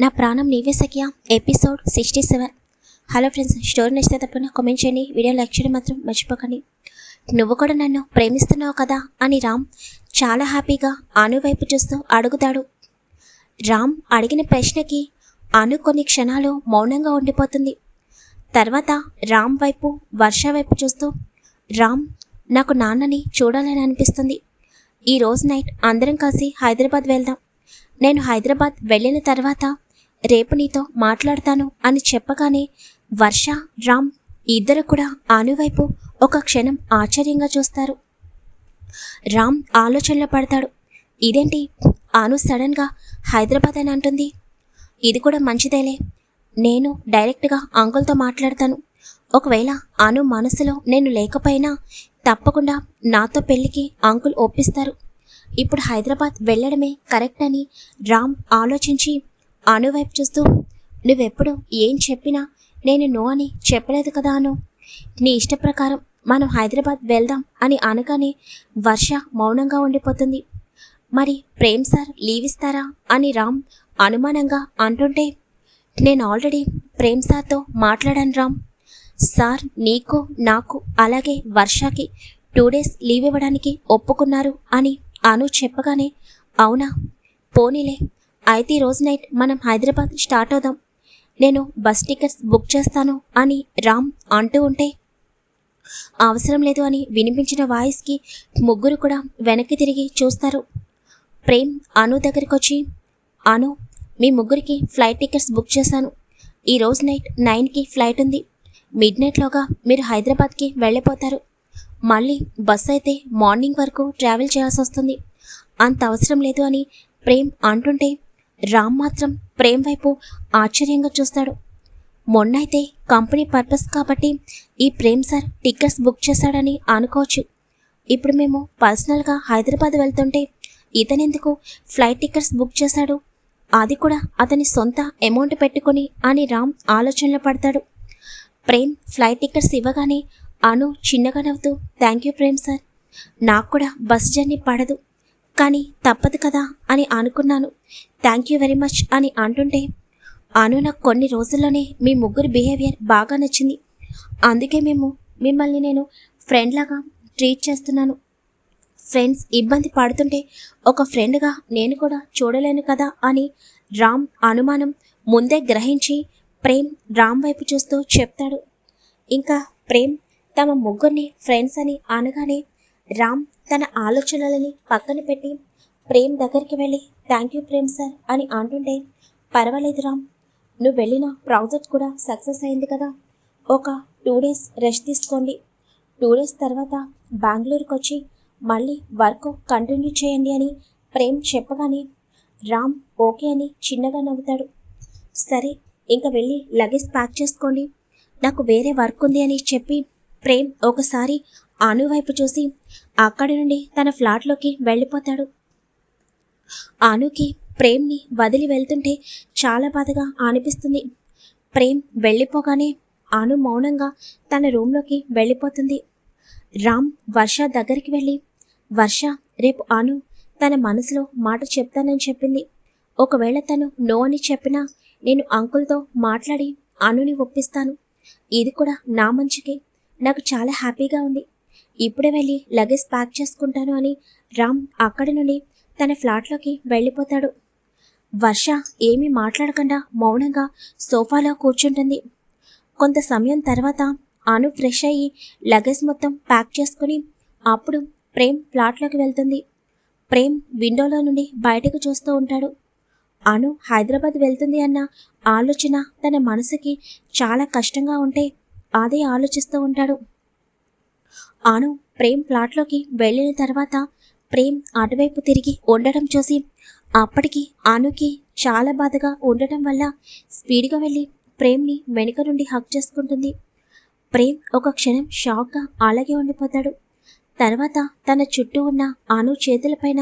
నా ప్రాణం నీవే సఖ్య. Episode sixty seven. Hello friends story నచ్చితే తప్పకుండా కామెంట్ చేయండి. వీడియో లైక్ చేయడం మాత్రం మర్చిపోకండి. నువ్వు కూడా నన్ను ప్రేమిస్తున్నావు కదా అని రామ్ చాలా హ్యాపీగా అను వైపు చూస్తూ అడుగుతాడు. రామ్ అడిగిన ప్రశ్నకి అను కొన్ని క్షణాలు మౌనంగా ఉండిపోతుంది. తర్వాత రామ్ వైపు వర్ష వైపు చూస్తూ రామ్ నాకు నాన్నని చూడాలని అనిపిస్తుంది. ఈ రోజు నైట్ అందరం కలిసి హైదరాబాద్ వెళ్దాం. నేను హైదరాబాద్ వెళ్ళిన తర్వాత రేపు నీతో మాట్లాడతాను అని చెప్పగానే వర్ష రామ్ ఇద్దరు కూడా అనువైపు ఒక క్షణం ఆశ్చర్యంగా చూస్తారు. రామ్ ఆలోచనలో పడతాడు. ఇదేంటి? ఆను సడన్గా హైదరాబాద్ అని అంటుంది. ఇది కూడా మంచిదేలే. నేను డైరెక్ట్గా అంకుల్తో మాట్లాడతాను. ఒకవేళ అను మనసులో నేను లేకపోయినా తప్పకుండా నాతో పెళ్ళికి అంకుల్ ఒప్పిస్తారు. ఇప్పుడు హైదరాబాద్ వెళ్ళడమే కరెక్ట్ అని రామ్ ఆలోచించి అను వైపు చూస్తూ నువ్వెప్పుడు ఏం చెప్పినా నేను నో అని చెప్పలేదు కదా అను. నీ ఇష్ట ప్రకారం మనం హైదరాబాద్ వెళ్దాం అని అనగానే వర్ష మౌనంగా ఉండిపోతుంది. మరి ప్రేమ్ సార్ లీవ్ ఇస్తారా? అని రామ్ అనుమానంగా అంటుంటే నేను ఆల్రెడీ ప్రేమ్ సార్తో మాట్లాడాను రామ్. సార్ నీకు నాకు అలాగే వర్షకి టూ డేస్ లీవ్ ఇవ్వడానికి ఒప్పుకున్నారు అని అను చెప్పగానే అవునా? పోనీలే. అయితే ఈ రోజు నైట్ మనం హైదరాబాద్ స్టార్ట్ అవుదాం. నేను బస్ టికెట్స్ బుక్ చేస్తాను అని రామ్ అంటూ ఉంటే అవసరం లేదు అని వినిపించిన వాయిస్కి ముగ్గురు కూడా వెనక్కి తిరిగి చూస్తారు. ప్రేమ్ అను దగ్గరికి వచ్చి అను మీ ముగ్గురికి ఫ్లైట్ టికెట్స్ బుక్ చేశాను. ఈ రోజు నైట్ నైన్కి ఫ్లైట్ ఉంది. మిడ్ నైట్లోగా మీరు హైదరాబాద్కి వెళ్ళిపోతారు. మళ్ళీ బస్ అయితే మార్నింగ్ వరకు ట్రావెల్ చేయాల్సి వస్తుంది. అంత అవసరం లేదు అని ప్రేమ్ అంటుంటే రామ్ మాత్రం ప్రేమ్ వైపు ఆశ్చర్యంగా చూస్తాడు. మొన్నైతే కంపెనీ పర్పస్ కాబట్టి ఈ ప్రేమ్ సార్ టికెట్స్ బుక్ చేశాడని అనుకోవచ్చు. ఇప్పుడు మేము పర్సనల్గా హైదరాబాద్ వెళ్తుంటే ఇతనెందుకు ఫ్లైట్ టికెట్స్ బుక్ చేశాడు? అది కూడా అతని సొంత అమౌంట్ పెట్టుకొని అని రామ్ ఆలోచనలో పడతాడు. ప్రేమ్ ఫ్లైట్ టికెట్స్ ఇవ్వగానే అను చిన్నగా నవ్వుతూ థ్యాంక్ యూ ప్రేమ్ సార్. నాకు కూడా బస్ జర్నీ పడదు. కానీ తప్పదు కదా అని అనుకున్నాను. థ్యాంక్ యూ వెరీ మచ్ అని అంటుంటే అను నాకు కొన్ని రోజుల్లోనే మీ ముగ్గురు బిహేవియర్ బాగా నచ్చింది. అందుకే మేము మిమ్మల్ని నేను ఫ్రెండ్ లాగా ట్రీట్ చేస్తున్నాను. ఫ్రెండ్స్ ఇబ్బంది పడుతుంటే ఒక ఫ్రెండ్గా నేను కూడా చూడలేను కదా అని రామ్ అనుమానం ముందే గ్రహించి ప్రేమ్ రామ్ వైపు చూస్తూ చెప్తాడు. ఇంకా ప్రేమ్ తమ ముగ్గురిని ఫ్రెండ్స్ అని అనగానే రామ్ తన ఆలోచనలని పక్కన పెట్టి ప్రేమ్ దగ్గరికి వెళ్ళి థ్యాంక్ యూ ప్రేమ్ సార్ అని అంటుంటే పర్వాలేదు రామ్ నువ్వు వెళ్ళిన ప్రాజెక్ట్ కూడా సక్సెస్ అయింది కదా. ఒక టూ డేస్ రెస్ట్ తీసుకోండి. టూ డేస్ తర్వాత బెంగళూరుకి వచ్చి మళ్ళీ వర్క్ కంటిన్యూ చేయండి అని ప్రేమ్ చెప్పగానే రామ్ ఓకే అని చిన్నగా నవ్వుతాడు. సరే ఇంకా వెళ్ళి లగేజ్ ప్యాక్ చేసుకోండి. నాకు వేరే వర్క్ ఉంది అని చెప్పి ప్రేమ్ ఒకసారి అను వైపు చూసి అక్కడి నుండి తన ఫ్లాట్లోకి వెళ్ళిపోతాడు. అనుకి ప్రేమ్ని వదిలి వెళ్తుంటే చాలా బాధగా అనిపిస్తుంది. ప్రేమ్ వెళ్ళిపోగానే అను మౌనంగా తన రూమ్లోకి వెళ్ళిపోతుంది. రామ్ వర్ష దగ్గరికి వెళ్ళి వర్ష రేపు అను తన మనసులో మాట చెప్తానని చెప్పింది. ఒకవేళ తను నో అని చెప్పినా నేను అంకుల్తో మాట్లాడి అనుని ఒప్పిస్తాను. ఇది కూడా నా మంచికి. నాకు చాలా హ్యాపీగా ఉంది. ఇప్పుడే వెళ్ళి లగేజ్ ప్యాక్ చేసుకుంటాను అని రామ్ అక్కడి నుండి తన ఫ్లాట్లోకి వెళ్ళిపోతాడు. వర్ష ఏమీ మాట్లాడకుండా మౌనంగా సోఫాలో కూర్చుంటుంది. కొంత సమయం తర్వాత అను ఫ్రెష్ అయ్యి లగేజ్ మొత్తం ప్యాక్ చేసుకుని అప్పుడు ప్రేమ్ ఫ్లాట్లోకి వెళ్తుంది. ప్రేమ్ విండోలో నుండి బయటకు చూస్తూ ఉంటాడు. అను హైదరాబాద్ వెళ్తుంది అన్న ఆలోచన తన మనసుకి చాలా కష్టంగా ఉంటే అదే ఆలోచిస్తూ ఉంటాడు. అను ప్రేమ్ ఫ్లాట్లోకి వెళ్ళిన తర్వాత ప్రేమ్ అటువైపు తిరిగి ఉండడం చూసి అప్పటికి అనుకి చాలా బాధగా ఉండటం వల్ల స్పీడ్గా వెళ్ళి ప్రేమ్ని వెనుక నుండి హక్ చేసుకుంటుంది. ప్రేమ్ ఒక క్షణం షాక్గా అలాగే ఉండిపోతాడు. తర్వాత తన చుట్టూ ఉన్న అను చేతులపైన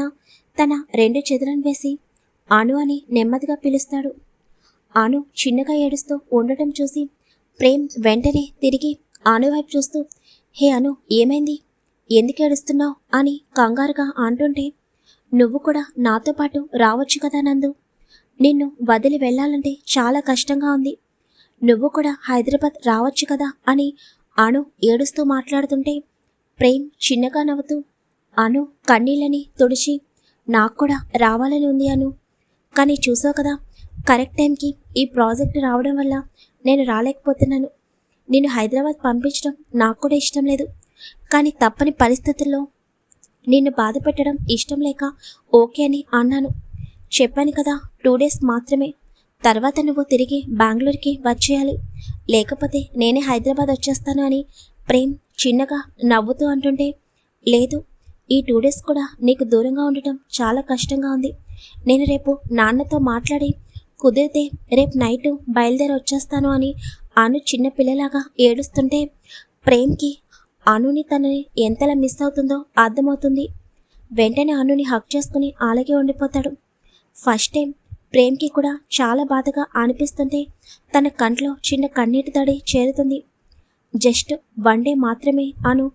తన రెండు చేతులను వేసి అను అని నెమ్మదిగా పిలుస్తాడు. అను చిన్నగా ఏడుస్తూ ఉండటం చూసి ప్రేమ్ వెంటనే తిరిగి అను వైపు చూస్తూ హే అను ఏమైంది? ఎందుకు ఏడుస్తున్నావు? అని కంగారుగా అంటుంటే నువ్వు కూడా నాతో పాటు రావచ్చు కదా నందు? నిన్ను వదిలి వెళ్ళాలంటే చాలా కష్టంగా ఉంది. నువ్వు కూడా హైదరాబాద్ రావచ్చు కదా? అని అను ఏడుస్తూ మాట్లాడుతుంటే ప్రేమ్ చిన్నగా నవ్వుతూ అను కన్నీళ్ళని తుడిచి నాకు కూడా రావాలని ఉంది అను. కానీ చూసావు కదా కరెక్ట్ టైంకి ఈ ప్రాజెక్ట్ రావడం వల్ల నేను రాలేకపోతున్నాను. నేను హైదరాబాద్ పంపించడం నాకు కూడా ఇష్టం లేదు. కానీ తప్పని పరిస్థితుల్లో నిన్ను బాధ పెట్టడం ఇష్టం లేక ఓకే అని అన్నాను. చెప్పాను కదా టూ డేస్ మాత్రమే. తర్వాత నువ్వు తిరిగి బెంగళూరుకి వచ్చేయాలి. లేకపోతే నేనే హైదరాబాద్ వచ్చేస్తాను అని ప్రేమ్ చిన్నగా నవ్వుతూ అంటుంటే లేదు ఈ టూ డేస్ కూడా నీకు దూరంగా ఉండటం చాలా కష్టంగా ఉంది. నేను రేపు నాన్నతో మాట్లాడి కుదిరితే రేపు నైట్ బయలుదేరి వచ్చేస్తాను అని అను చిన్న పిల్లలాగా ఏడుస్తుంటే ప్రేమ్కి అనుని తనని ఎంతలా మిస్ అవుతుందో అర్థమవుతుంది. వెంటనే అనుని హక్ చేసుకుని అలాగే ఉండిపోతాడు. ఫస్ట్ టైం ప్రేమ్కి కూడా చాలా బాధగా అనిపిస్తుంటే తన కంట్లో చిన్న కన్నీటి తడి చేరుతుంది. జస్ట్ వన్ డే మాత్రమే అను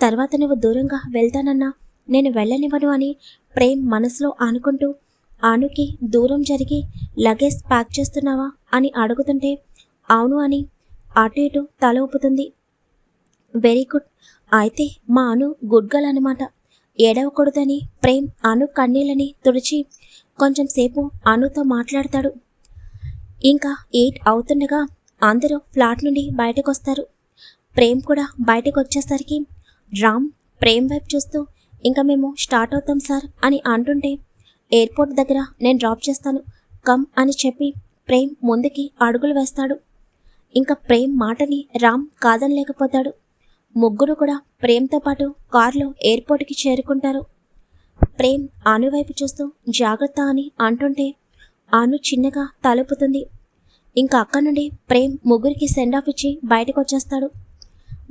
తర్వాత నువ్వు దూరంగా వెళ్తానన్నా నేను వెళ్ళనివ్వను అని ప్రేమ్ మనసులో అనుకుంటూ అనుకి దూరం జరిగి లగేజ్ ప్యాక్ చేస్తున్నావా? అని అడుగుతుంటే అవును అని అటు ఇటు తల ఊపుతుంది. Very good. అయితే మా అను గుడ్ గర్ల్ అనమాట ఏడవకూడదని ప్రేమ్ అను కన్నీళ్ళని తుడిచి కొంచెం సేపు అనుతో మాట్లాడతాడు. ఇంకా ఎయిట్ అవుతుండగా అందరూ ఫ్లాట్ నుండి బయటకు వస్తారు ప్రేమ్ కూడా బయటకు వచ్చేసరికి రామ్ ప్రేమ్ వైపు చూస్తూ ఇంకా మేము స్టార్ట్ అవుతాం సార్ అని అంటుంటే ఎయిర్పోర్ట్ దగ్గర నేను డ్రాప్ చేస్తాను. కమ్ అని చెప్పి ప్రేమ్ ముందుకి అడుగులు వేస్తాడు. ఇంకా ప్రేమ్ మాటని రామ్ కాదనలేకపోతాడు. ముగ్గురు కూడా ప్రేమ్తో పాటు కారులో ఎయిర్పోర్ట్కి చేరుకుంటారు. ప్రేమ్ ఆను వైపు చూస్తూ జాగ్రత్త అని అంటుంటే ఆను చిన్నగా తలుపుతుంది. ఇంకా అక్కడి నుండి ప్రేమ్ ముగ్గురికి సెండ్ ఆఫ్ ఇచ్చి బయటకు వచ్చేస్తాడు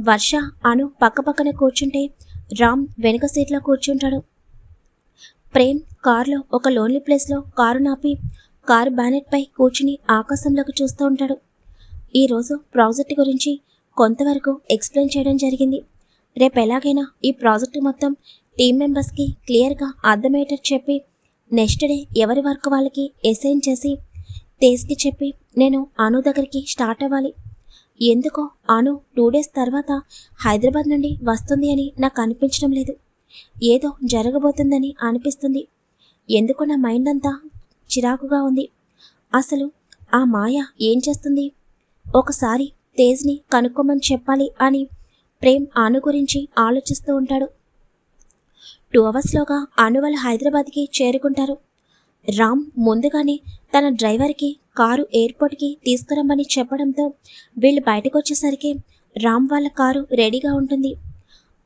వర్ష అను పక్కపక్కన కూర్చుంటే రామ్ వెనుక సీట్లో కూర్చుంటాడు. ప్రేమ్ కారులో ఒక లోన్లీ ప్లేస్లో కారు నాపి కారు బ్యానెట్పై కూర్చుని ఆకాశంలోకి చూస్తూ ఉంటాడు. ఈరోజు ప్రాజెక్ట్ గురించి కొంతవరకు ఎక్స్ప్లెయిన్ చేయడం జరిగింది. రేపు ఎలాగైనా ఈ ప్రాజెక్ట్ మొత్తం టీం మెంబర్స్కి క్లియర్గా అర్థమయ్యేటట్టు చెప్పి నెక్స్ట్ డే ఎవరి వర్క్ వాళ్ళకి అసైన్ చేసి తేజ్కి చెప్పి నేను అను దగ్గరికి స్టార్ట్ అవ్వాలి. ఎందుకో అను టూ డేస్ తర్వాత హైదరాబాద్ నుండి వస్తుంది అని నాకు అనిపించడం లేదు. ఏదో జరగబోతుందని అనిపిస్తుంది. ఎందుకో నా మైండ్ అంతా చిరాకుగా ఉంది. అసలు ఆ మాయ ఏం చేస్తుంది? ఒకసారి తేజ్ని కనుక్కోమని చెప్పాలి అని ప్రేమ్ అను గురించి ఆలోచిస్తూ ఉంటాడు. టూ అవర్స్లోగా అను వాళ్ళు హైదరాబాద్కి చేరుకుంటారు. రామ్ ముందుగానే తన డ్రైవర్కి కారు ఎయిర్పోర్ట్కి తీసుకురమ్మని చెప్పడంతో వీళ్ళు బయటకు వచ్చేసరికి రామ్ వాళ్ళ కారు రెడీగా ఉంటుంది.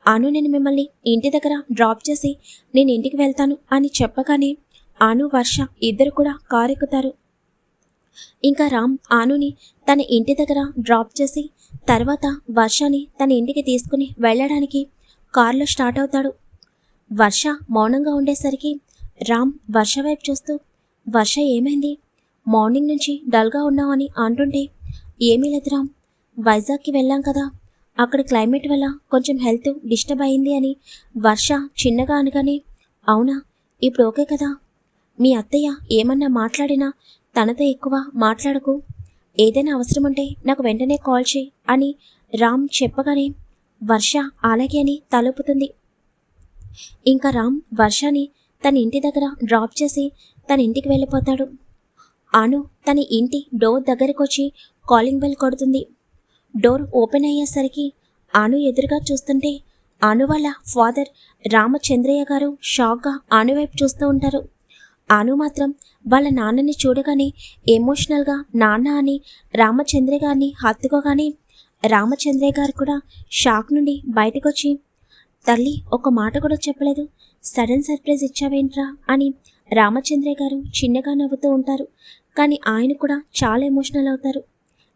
అను నేను మిమ్మల్ని ఇంటి దగ్గర డ్రాప్ చేసి నేను ఇంటికి వెళ్తాను అని చెప్పగానే అను వర్ష ఇద్దరు కూడా కారు ఎక్కుతారు ఇంకా రామ్ ఆనుని తన ఇంటి దగ్గర డ్రాప్ చేసి తర్వాత వర్షని తన ఇంటికి తీసుకుని వెళ్ళడానికి కారులో స్టార్ట్ అవుతాడు. వర్ష మౌనంగా ఉండేసరికి రామ్ వర్ష వైపు చూస్తూ వర్ష ఏమైంది? మార్నింగ్ నుంచి డల్గా ఉన్నావని అంటుంటే ఏమీ లేదు రామ్. వైజాగ్కి వెళ్ళాం కదా. అక్కడ క్లైమేట్ వల్ల కొంచెం హెల్త్ డిస్టర్బ్ అయింది అని వర్ష చిన్నగా అనగానే అవునా? ఇప్పుడు ఓకే కదా? మీ అత్తయ్య ఏమన్నా మాట్లాడినా తనతో ఎక్కువ మాట్లాడకు. ఏదైనా అవసరం ఉంటే నాకు వెంటనే కాల్ చేయి అని రామ్ చెప్పగానే వర్ష అలాగే అని తలుపుతుంది. ఇంకా రామ్ వర్షని తన ఇంటి దగ్గర డ్రాప్ చేసి తన ఇంటికి వెళ్ళిపోతాడు. అను తన ఇంటి డోర్ దగ్గరికి వచ్చి కాలింగ్ బెల్ కొడుతుంది. డోర్ ఓపెన్ అయ్యేసరికి అను ఎదురుగా చూస్తుంటే అను వాళ్ళ ఫాదర్ రామచంద్రయ్య గారు షాక్గా అను వైపు చూస్తూ ఉంటారు. అను మాత్రం వాళ్ళ నాన్నని చూడగానే ఎమోషనల్గా నాన్న అని రామచంద్ర గారిని హత్తుకోగానే రామచంద్రయ్య గారు కూడా షాక్ నుండి బయటకు వచ్చి తల్లి ఒక మాట కూడా చెప్పలేదు. సడన్ సర్ప్రైజ్ ఇచ్చావేంట్రా? అని రామచంద్రయ్య గారు చిన్నగా నవ్వుతూ ఉంటారు. కానీ ఆయన కూడా చాలా ఎమోషనల్ అవుతారు.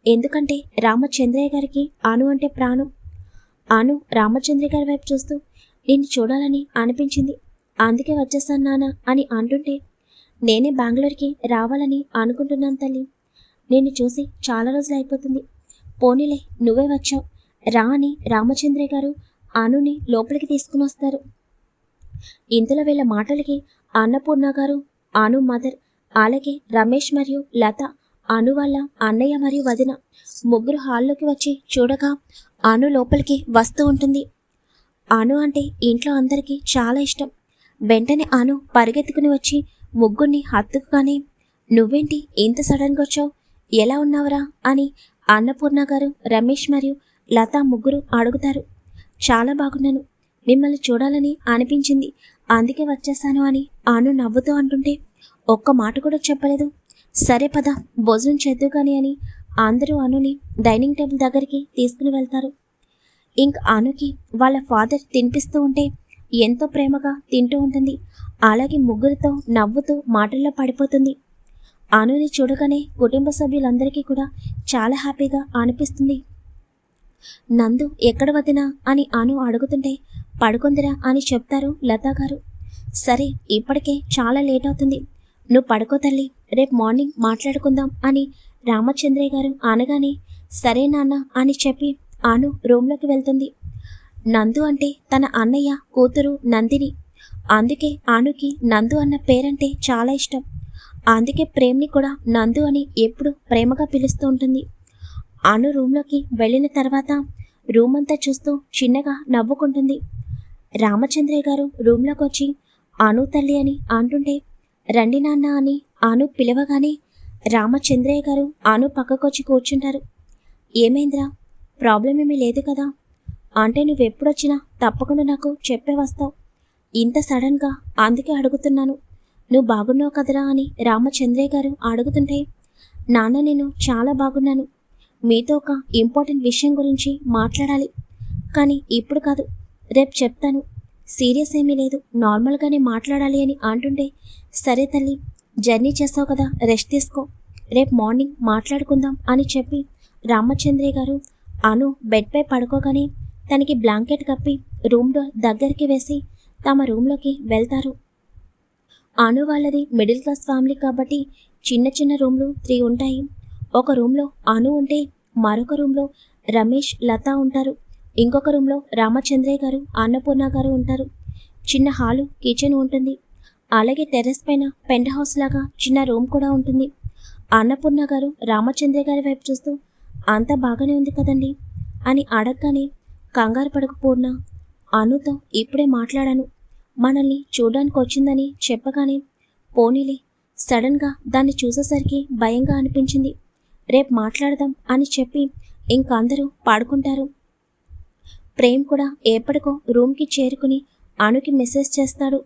ఎందుకంటే రామచంద్రయ్య గారికి అను అంటే ప్రాణం. అను రామచంద్ర గారి వైపు చూస్తూ నిన్ను చూడాలని అనిపించింది. అందుకే వచ్చేస్తాను నాన్న అని అంటుంటే నేనే బెంగళూరుకి రావాలని అనుకుంటున్నాను తల్లి. నిన్ను చూసి చాలా రోజులు అయిపోతుంది. పోనీలే నువ్వే వచ్చావు. రా అని రామచంద్రయ్య గారు అనుని లోపలికి తీసుకుని వస్తారు. ఇంతలో వీళ్ళ మాటలకి అన్నపూర్ణ గారు అను మదర్ అలాగే రమేష్ మరియు లత అను వాళ్ళ అన్నయ్య మరియు వదిన ముగ్గురు హాల్లోకి వచ్చి చూడగా అను లోపలికి వస్తూ ఉంటుంది. అను అంటే ఇంట్లో అందరికీ చాలా ఇష్టం. వెంటనే అను పరిగెత్తుకుని వచ్చి ముగ్గురిని హత్తుకుగానే నువ్వేంటి ఇంత సడన్గా వచ్చావు? ఎలా ఉన్నావురా? అని అన్నపూర్ణ గారు రమేష్ మరియు లత ముగ్గురు అడుగుతారు. చాలా బాగున్నాను. మిమ్మల్ని చూడాలని అనిపించింది. అందుకే వచ్చేసాను అని అను నవ్వుతూ అంటుంటే ఒక్క మాట కూడా చెప్పలేదు. సరే పద భోజనం చేద్దు కానీ అని అందరూ అనుని డైనింగ్ టేబుల్ దగ్గరికి తీసుకుని వెళ్తారు. ఇంక అనుకి వాళ్ళ ఫాదర్ తినిపిస్తూ ఉంటే ఎంతో ప్రేమగా తింటూ ఉంటుంది. అలాగే ముగ్గురితో నవ్వుతూ మాటల్లో పడిపోతుంది. అనుని చూడగానే కుటుంబ సభ్యులందరికీ కూడా చాలా హ్యాపీగా అనిపిస్తుంది. నందు ఎక్కడ వదినా అని అను అడుగుతుంటే పడుకుందిరా అని చెప్తారు లతా గారు. సరే ఇప్పటికే చాలా లేట్ అవుతుంది. నువ్వు పడుకో తల్లి రేపు మార్నింగ్ మాట్లాడుకుందాం అని రామచంద్రయ్య గారు అనగానే సరే నాన్న అని చెప్పి అను రూమ్లోకి వెళ్తుంది. నందు అంటే తన అన్నయ్య కూతురు నందిని అందుకే అనుకి నందు అన్న పేరంటే చాలా ఇష్టం. అందుకే ప్రేమ్ని కూడా నందు అని ఎప్పుడు ప్రేమగా పిలుస్తూ ఉంటుంది. అను రూమ్లోకి వెళ్ళిన తర్వాత రూమ్ అంతా చూస్తూ చిన్నగా నవ్వుకుంటుంది. రామచంద్రయ్య గారు రూమ్లోకి వచ్చి అను తల్లి అని అంటుంటే రండి నాన్న అని అను పిలవగానే రామచంద్రయ్య గారు అను పక్కకొచ్చి కూర్చుంటారు. ఏమైందిరా? ప్రాబ్లం ఏమీ లేదు కదా? అంటే నువ్వు ఎప్పుడొచ్చినా తప్పకుండా నాకు చెప్పే వస్తావు. ఇంత సడన్గా అందుకే అడుగుతున్నాను. నువ్వు బాగున్నావు కదరా అని రామచంద్రయ్య గారు అడుగుతుంటే నాన్న నేను చాలా బాగున్నాను. మీతో ఒక ఇంపార్టెంట్ విషయం గురించి మాట్లాడాలి. కానీ ఇప్పుడు కాదు రేపు చెప్తాను. సీరియస్ ఏమీ లేదు నార్మల్గానే మాట్లాడాలి అని అంటుంటే సరే తల్లి జర్నీ చేస్తావు కదా రెస్ట్ తీసుకో. రేపు మార్నింగ్ మాట్లాడుకుందాం అని చెప్పి రామచంద్రయ్య గారు అను బెడ్పై పడుకోగానే తనకి బ్లాంకెట్ కప్పి రూమ్ డోర్ దగ్గరికి వేసి తమ రూమ్లోకి వెళ్తారు. అను వాళ్ళది మిడిల్ క్లాస్ ఫ్యామిలీ కాబట్టి చిన్న చిన్న రూమ్లు త్రీ ఉంటాయి. ఒక రూమ్లో అను ఉంటే మరొక రూమ్లో రమేష్ లత ఉంటారు. ఇంకొక రూమ్లో రామచంద్రయ్య గారు అన్నపూర్ణ గారు ఉంటారు. చిన్న హాలు కిచెన్ ఉంటుంది. అలాగే టెర్రస్ పైన పెంట్ హౌస్ లాగా చిన్న రూమ్ కూడా ఉంటుంది. అన్నపూర్ణ గారు రామచంద్రయ్య గారి వైపు చూస్తూ అంతా బాగానే ఉంది కదండి అని అడగగానే కంగారు పడకు పూర్ణ అనుతో ఇప్పుడే మాట్లాడాను. మనల్ని చూడడానికి వచ్చిందని చెప్పగానే పోనీలే సడన్గా దాన్ని చూసేసరికి భయంగా అనిపించింది. రేపు మాట్లాడదాం అని చెప్పి ఇంకందరూ పాడుకుంటారు. ప్రేమ్ కూడా ఎప్పటికో రూమ్కి చేరుకుని అనుకి మెసేజ్ చేస్తాడు.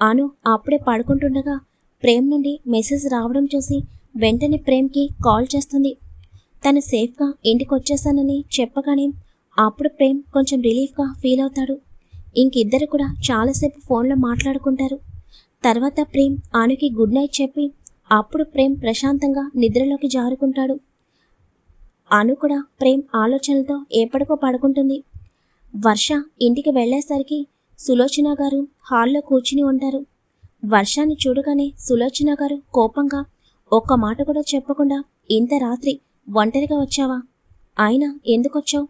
అను అప్పుడే పడుకుంటుండగా ప్రేమ్ నుండి మెసేజ్ రావడం చూసి వెంటనే ప్రేమ్కి కాల్ చేస్తుంది. తను సేఫ్గా ఇంటికి వచ్చేసానని చెప్పగానే అప్పుడు ప్రేమ్ కొంచెం రిలీఫ్గా ఫీల్ అవుతాడు. ఇంకిద్దరు కూడా చాలాసేపు ఫోన్లో మాట్లాడుకుంటారు. తర్వాత ప్రేమ్ ఆనుకి గుడ్ నైట్ చెప్పి అప్పుడు ప్రేమ్ ప్రశాంతంగా నిద్రలోకి జారుకుంటాడు. అను కూడా ప్రేమ్ ఆలోచనలతో ఎప్పటికో పడుకుంటుంది. వర్ష ఇంటికి వెళ్ళేసరికి సులోచన గారు హాల్లో కూర్చుని ఉంటారు. వర్షాన్ని చూడగానే సులోచన గారు కోపంగా ఒక్క మాట కూడా చెప్పకుండా ఇంత రాత్రి ఒంటరిగా వచ్చావా? అయినా ఎందుకొచ్చావు?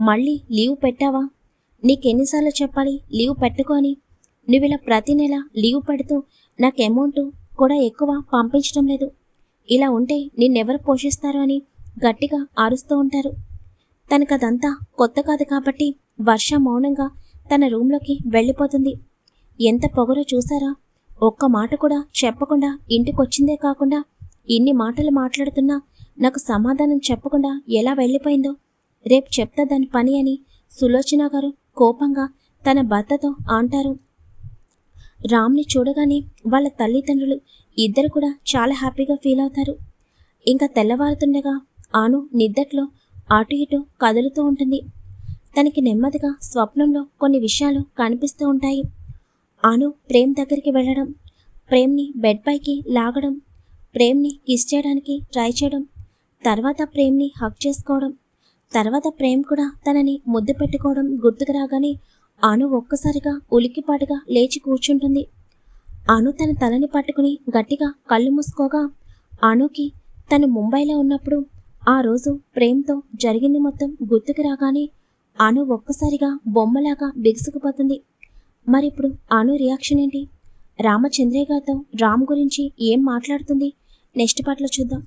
మళ్ళీ లీవ్ పెట్టావా? నీకెన్నిసార్లు చెప్పాలి లీవ్ పెట్టుకొని నువ్వు ఇలా ప్రతి నెల లీవ్ పెడుతూ నాకు అమౌంట్ కూడా ఎక్కువ పంపించడం లేదు. ఇలా ఉంటే నిన్నెవరు పోషిస్తారు అని గట్టిగా ఆరుస్తూ ఉంటారు. తనకదంతా కొత్త కాదు కాబట్టి వర్ష మౌనంగా తన రూంలోకి వెళ్ళిపోతుంది. ఎంత పొగరో చూసారా? ఒక్క మాట కూడా చెప్పకుండా ఇంటికొచ్చిందే కాకుండా ఇన్ని మాటలు మాట్లాడుతున్నా నాకు సమాధానం చెప్పకుండా ఎలా వెళ్ళిపోయిందో. రేపు చెప్తా దాని పని అని సులోచన గారు కోపంగా తన భర్తతో అంటారు. రామ్ని చూడగానే వాళ్ళ తల్లిదండ్రులు ఇద్దరు కూడా చాలా హ్యాపీగా ఫీల్ అవుతారు. ఇంకా తెల్లవారుతుండగా ఆను నిద్దట్లో అటు ఇటు కదులుతూ ఉంటుంది. తనకి నెమ్మదిగా స్వప్నంలో కొన్ని విషయాలు కనిపిస్తూ ఉంటాయి. అను ప్రేమ్ దగ్గరికి వెళ్ళడం ప్రేమ్ని బెడ్ పైకి లాగడం ప్రేమ్ని కిస్ చేయడానికి ట్రై చేయడం తర్వాత ప్రేమ్ని హక్ చేసుకోవడం తర్వాత ప్రేమ్ కూడా తనని ముద్దు పెట్టుకోవడం గుర్తుకు రాగానే అను ఒక్కసారిగా ఉలిక్కిపాటుగా లేచి కూర్చుంటుంది. అను తన తలని పట్టుకుని గట్టిగా కళ్ళు మూసుకోగా అనుకి తను ముంబైలో ఉన్నప్పుడు ఆ రోజు ప్రేమ్తో జరిగింది మొత్తం గుర్తుకు రాగానే అను ఒక్కసారిగా బొమ్మలాగా బిగుసుకుపోతుంది. మరిప్పుడు అను రియాక్షన్ ఏంటి? రామచంద్రయ్య గారితో రామ్ గురించి ఏం మాట్లాడుతుంది? నెక్స్ట్ పాటలో చూద్దాం.